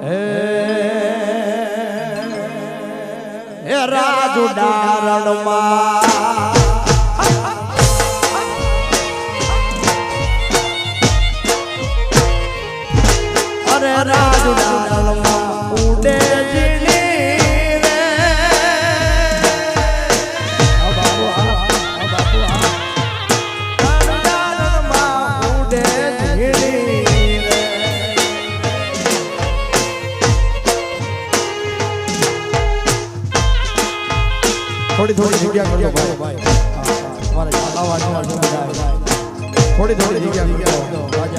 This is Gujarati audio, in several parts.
હે રાજુ ડારણમાં. રાજુ ડારણ થોડી થોડી જગ્યા કરો ભાઈ. થોડી થોડી જગ્યા કરો આજે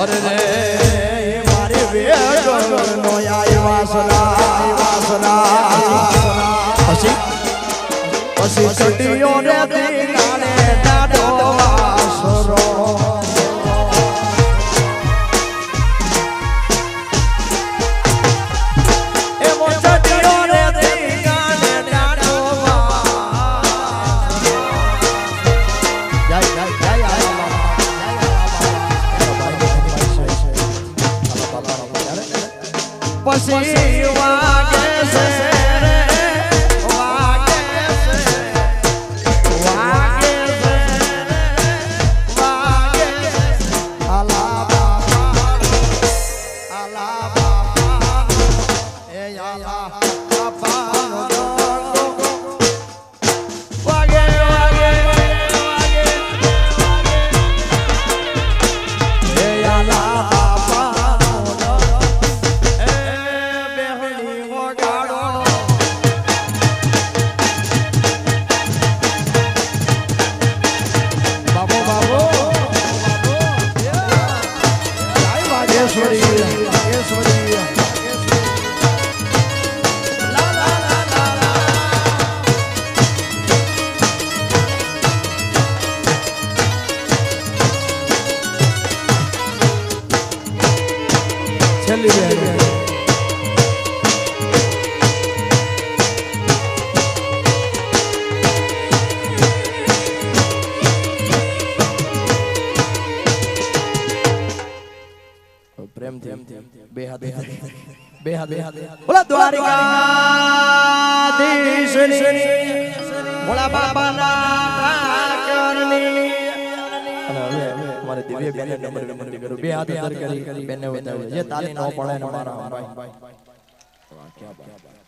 અરે મારી વેગનો આય વાસના વાસના. પછી પછી ચટિયો ને પછી વા બે હાથ બે હાથ બોલા દ્વારિકાધીશની ભોળા બાબાના ઠાકરની અને હવે મારે દિવ્ય બેને નંબર વિનંતી કરું. બે હાથ કરી બેને બતાવ્યું જે તાલી ન પડે ને મારા ભાઈ વાહ, ક્યાં બાત.